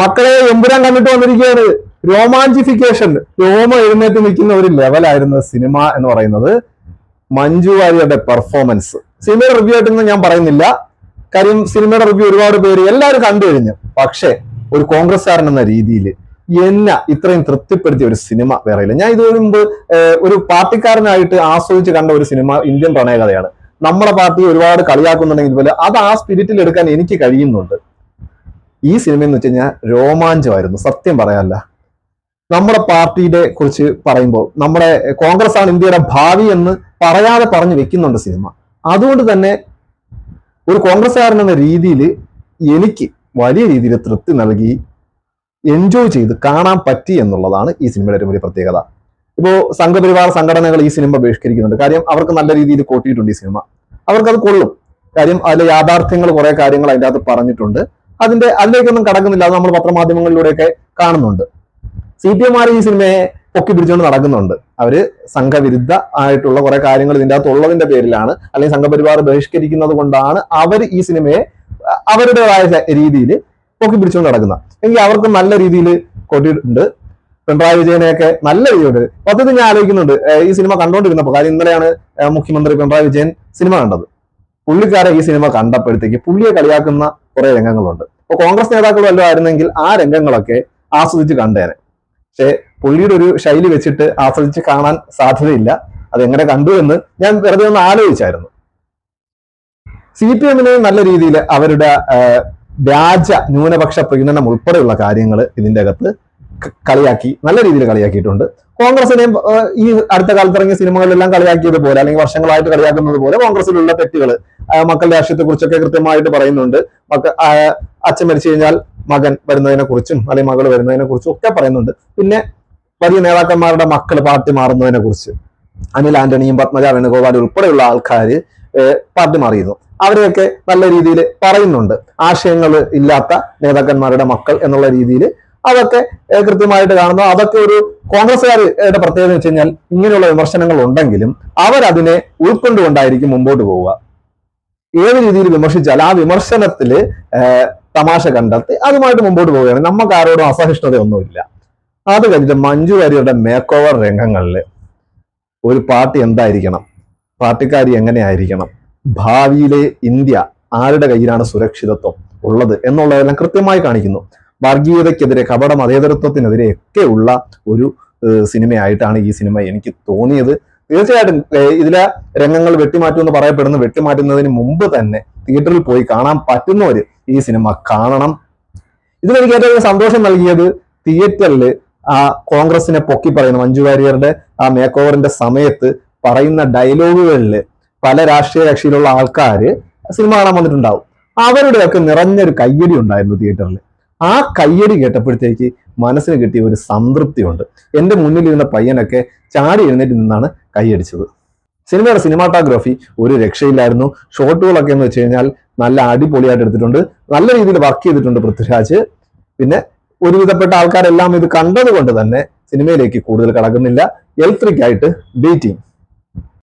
മക്കളെ എമ്പുരാൻ കണ്ടിട്ട് വന്നിരിക്കുകയാണ്. രോമാഞ്ചിഫിക്കേഷൻ. രോമ എഴുന്നേറ്റ് നിൽക്കുന്ന ഒരു ലെവലായിരുന്നു സിനിമ എന്ന് പറയുന്നത്. മഞ്ജു വാര്യരുടെ പെർഫോമൻസ്. സിനിമയുടെ റിവ്യൂ ആയിട്ടൊന്നും ഞാൻ പറയുന്നില്ല. കാര്യം സിനിമയുടെ റിവ്യൂ ഒരുപാട് പേര് എല്ലാവരും കണ്ടു കഴിഞ്ഞു. പക്ഷേ ഒരു കോൺഗ്രസ്സുകാരൻ എന്ന രീതിയിൽ എന്നെ ഇത്രയും തൃപ്തിപ്പെടുത്തിയ ഒരു സിനിമ വേറെ ഇല്ല. ഞാൻ ഇത് മുമ്പ് ഒരു പാർട്ടിക്കാരനായിട്ട് ആസ്വദിച്ച് കണ്ട ഒരു സിനിമ ഇന്ത്യൻ പ്രണയകഥയാണ്. നമ്മുടെ പാർട്ടി ഒരുപാട് കളിയാക്കുന്നുണ്ടെങ്കിൽ പോലെ അത് ആ സ്പിരിറ്റിൽ എടുക്കാൻ എനിക്ക് കഴിയുന്നുണ്ട്. ഈ സിനിമ എന്ന് വെച്ച് കഴിഞ്ഞാൽ രോമാഞ്ചമായിരുന്നു. സത്യം പറയാനല്ല. നമ്മുടെ പാർട്ടിയുടെ കുറിച്ച് പറയുമ്പോൾ നമ്മുടെ കോൺഗ്രസ് ആണ് ഇന്ത്യയുടെ ഭാവി എന്ന് പറയാതെ പറഞ്ഞു വെക്കുന്നുണ്ട് സിനിമ അതുകൊണ്ട് തന്നെ ഒരു കോൺഗ്രസ്സുകാരൻ എന്ന രീതിയിൽ എനിക്ക് വലിയ രീതിയിൽ തൃപ്തി നൽകി എൻജോയ് ചെയ്ത് കാണാൻ പറ്റി എന്നുള്ളതാണ് ഈ സിനിമയുടെ ഒരു വലിയ പ്രത്യേകത. ഇപ്പോൾ സംഘപരിവാർ സംഘടനകൾ ഈ സിനിമ ബഹിഷ്കരിക്കുന്നുണ്ട്. കാര്യം അവർക്ക് നല്ല രീതിയിൽ കോട്ടിയിട്ടുണ്ട് ഈ സിനിമ അവർക്കത് കൊള്ളും. കാര്യം അതിലെ യാഥാർത്ഥ്യങ്ങൾ കുറെ കാര്യങ്ങൾ അതിന്റെ അകത്ത് പറഞ്ഞിട്ടുണ്ട്. അതിന്റെ അതിലേക്കൊന്നും കടക്കുന്നില്ല അത് നമ്മൾ പത്രമാധ്യമങ്ങളിലൂടെയൊക്കെ കാണുന്നുണ്ട്. സി പി എം ഈ സിനിമയെ പൊക്കി പിടിച്ചുകൊണ്ട് നടക്കുന്നുണ്ട്. അവർ സംഘവിരുദ്ധ ആയിട്ടുള്ള കുറെ കാര്യങ്ങൾ ഇതിന്റെ അകത്ത് ഉള്ളതിന്റെ പേരിലാണ് അല്ലെങ്കിൽ സംഘപരിവാർ ബഹിഷ്കരിക്കുന്നത് കൊണ്ടാണ് അവർ ഈ സിനിമയെ അവരുടേതായ രീതിയിൽ പൊക്കി പിടിച്ചുകൊണ്ട് നടക്കുന്ന എങ്കിൽ അവർക്ക് നല്ല രീതിയിൽ കൊട്ടിയിട്ടുണ്ട് പിണറായി വിജയനെയൊക്കെ നല്ല രീതിയിൽ മൊത്തത്തിൽ ഞാൻ ആലോചിക്കുന്നുണ്ട്. ഈ സിനിമ കണ്ടുകൊണ്ടിരുന്നപ്പോൾ കാര്യം ഇന്നലെയാണ് മുഖ്യമന്ത്രി പിണറായി വിജയൻ സിനിമ കണ്ടത്. പുള്ളിക്കാരെ ഈ സിനിമ കണ്ടപ്പോഴത്തേക്ക് പുള്ളിയെ കളിയാക്കുന്ന കുറെ രംഗങ്ങളുണ്ട്. അപ്പൊ കോൺഗ്രസ് നേതാക്കൾ വല്ലതും ആയിരുന്നെങ്കിൽ ആ രംഗങ്ങളൊക്കെ ആസ്വദിച്ച് കണ്ടേനെ. പക്ഷേ പുള്ളിയുടെ ഒരു ശൈലി വെച്ചിട്ട് ആസ്വദിച്ച് കാണാൻ സാധ്യതയില്ല. അതെങ്ങനെ കണ്ടു എന്ന് ഞാൻ വെറുതെ ഒന്ന് ആലോചിച്ചായിരുന്നു. സി പി എമ്മിന് നല്ല രീതിയിൽ അവരുടെ വ്യാജ ന്യൂനപക്ഷ പ്രീണനം ഉൾപ്പെടെയുള്ള കാര്യങ്ങൾ ഇതിന്റെ അകത്ത് കളിയാക്കി നല്ല രീതിയിൽ കളിയാക്കിയിട്ടുണ്ട്. കോൺഗ്രസിനെയും ഈ അടുത്ത കാലത്ത് ഇറങ്ങിയ സിനിമകളിലെല്ലാം കളിയാക്കിയത് പോലെ അല്ലെങ്കിൽ വർഷങ്ങളായിട്ട് കളിയാക്കുന്നത് പോലെ കോൺഗ്രസിലുള്ള തെറ്റുകൾ മക്കളുടെ കുറിച്ചൊക്കെ കൃത്യമായിട്ട് പറയുന്നുണ്ട്. മക്ക അച്ഛൻ മരിച്ചു കഴിഞ്ഞാൽ മകൻ വരുന്നതിനെ കുറിച്ചും അല്ലെങ്കിൽ മകൾ വരുന്നതിനെ കുറിച്ചും ഒക്കെ പറയുന്നുണ്ട്. പിന്നെ വലിയ നേതാക്കന്മാരുടെ മക്കൾ പാർട്ടി മാറുന്നതിനെ കുറിച്ച്. അനിൽ ആന്റണിയും പത്മജ വേണുഗോപാൽ ഉൾപ്പെടെയുള്ള ആൾക്കാർ പാർട്ടി മാറിയിരുന്നു. അവരെയൊക്കെ നല്ല രീതിയിൽ പറയുന്നുണ്ട്. ആശയങ്ങൾ ഇല്ലാത്ത നേതാക്കന്മാരുടെ മക്കൾ എന്നുള്ള രീതിയിൽ അതൊക്കെ കൃത്യമായിട്ട് കാണുന്നു. അതൊക്കെ ഒരു കോൺഗ്രസ്സുകാരുടെ പ്രത്യേകത എന്ന് വെച്ച് കഴിഞ്ഞാൽ ഇങ്ങനെയുള്ള വിമർശനങ്ങൾ ഉണ്ടെങ്കിലും അവരതിനെ ഉൾക്കൊണ്ടുകൊണ്ടായിരിക്കും മുമ്പോട്ട് പോവുക. ഏത് രീതിയിൽ വിമർശിച്ചാൽ ആ വിമർശനത്തിൽ തമാശ കണ്ടെത്തി അതുമായിട്ട് മുമ്പോട്ട് പോവുകയാണ്. നമുക്ക് ആരോടും അസഹിഷ്ണുതയൊന്നുമില്ല. അത് കഴിഞ്ഞിട്ട് മഞ്ജു വാര്യരുടെ മേക്ക് ഓവർ രംഗങ്ങളിൽ ഒരു പാർട്ടി എന്തായിരിക്കണം? പാർട്ടിക്കാരി എങ്ങനെയായിരിക്കണം? ഭാവിയിലെ ഇന്ത്യ ആരുടെ കയ്യിലാണ് സുരക്ഷിതത്വം ഉള്ളത് എന്നുള്ളതെല്ലാം കൃത്യമായി കാണിക്കുന്നു. വർഗീയതയ്ക്കെതിരെ കപട മതേതരത്വത്തിനെതിരെ ഒക്കെ ഉള്ള ഒരു സിനിമയായിട്ടാണ് ഈ സിനിമ എനിക്ക് തോന്നിയത്. തീർച്ചയായിട്ടും ഇതിലെ രംഗങ്ങൾ വെട്ടിമാറ്റുമെന്ന് പറയപ്പെടുന്നു. വെട്ടിമാറ്റുന്നതിന് മുമ്പ് തന്നെ തിയേറ്ററിൽ പോയി കാണാൻ പറ്റുന്നവര് ഈ സിനിമ കാണണം. ഇതിലെനിക്ക് ഏറ്റവും സന്തോഷം നൽകിയത് തിയേറ്ററിൽ ആ കോൺഗ്രസിനെ പൊക്കി പറയുന്ന മഞ്ജു വാര്യരുടെ ആ മേക്ക് ഓവറിന്റെ സമയത്ത് പറയുന്ന ഡയലോഗുകളിൽ പല രാഷ്ട്രീയ കക്ഷിയിലുള്ള ആൾക്കാര് സിനിമ കാണാൻ വന്നിട്ടുണ്ടാവും. അവരുടെയൊക്കെ നിറഞ്ഞൊരു കയ്യടി ഉണ്ടായിരുന്നു തിയേറ്ററിൽ ആ കയ്യടി കേട്ടപ്പോഴത്തേക്ക് മനസ്സിന് കിട്ടിയ ഒരു സംതൃപ്തിയുണ്ട്. എന്റെ മുന്നിലിരുന്ന പയ്യനൊക്കെ ചാടി എഴുന്നേറ്റ് നിന്നാണ് കൈയടിച്ചത് സിനിമയുടെ സിനിമാട്ടോഗ്രാഫി ഒരു രക്ഷയില്ലായിരുന്നു. ഷോട്ടുകളൊക്കെ എന്ന് വെച്ച് കഴിഞ്ഞാൽ നല്ല അടിപൊളിയായിട്ട് എടുത്തിട്ടുണ്ട്. നല്ല രീതിയിൽ വർക്ക് ചെയ്തിട്ടുണ്ട് പൃഥ്വിരാജ്. പിന്നെ ഒരുവിധപ്പെട്ട ആൾക്കാരെല്ലാം ഇത് കണ്ടതുകൊണ്ട് തന്നെ സിനിമയിലേക്ക് കൂടുതൽ കടക്കുന്നില്ല. L ത്രിക്കായിട്ട് beating